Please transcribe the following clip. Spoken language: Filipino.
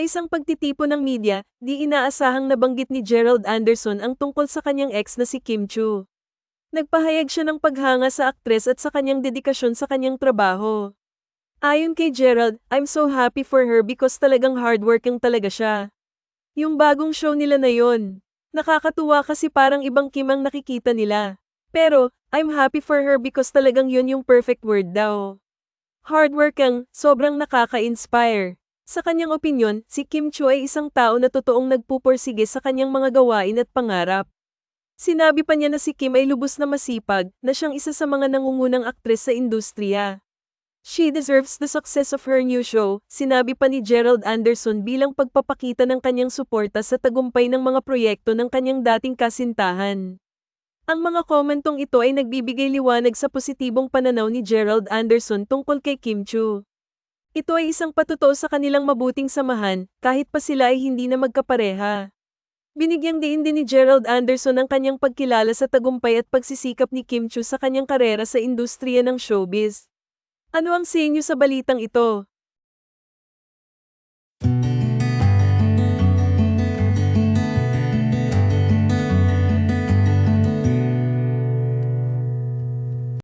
isang pagtitipo ng media, di inaasahang nabanggit ni Gerald Anderson ang tungkol sa kanyang ex na si Kim Chu. Nagpahayag siya ng paghanga sa aktres at sa kanyang dedikasyon sa kanyang trabaho. Ayon kay Gerald, I'm so happy for her because talagang hardworking talaga siya. Yung bagong show nila na yon. Nakakatuwa kasi parang ibang Kim ang nakikita nila. Pero, I'm happy for her because talagang yun yung perfect word daw. Hardworking, sobrang nakaka-inspire. Sa kanyang opinyon, si Kim Chu ay isang tao na totoong nagpupursige sa kanyang mga gawain at pangarap. Sinabi pa niya na si Kim ay lubos na masipag, na siyang isa sa mga nangungunang aktres sa industriya. She deserves the success of her new show, sinabi pa ni Gerald Anderson bilang pagpapakita ng kanyang suporta sa tagumpay ng mga proyekto ng kanyang dating kasintahan. Ang mga komentong ito ay nagbibigay liwanag sa positibong pananaw ni Gerald Anderson tungkol kay Kim Chu. Ito ay isang patuto sa kanilang mabuting samahan, kahit pa sila ay hindi na magkapareha. Binigyang diin din ni Gerald Anderson ang kanyang pagkilala sa tagumpay at pagsisikap ni Kim Chu sa kanyang karera sa industriya ng showbiz. Ano ang sa inyo sa balitang ito?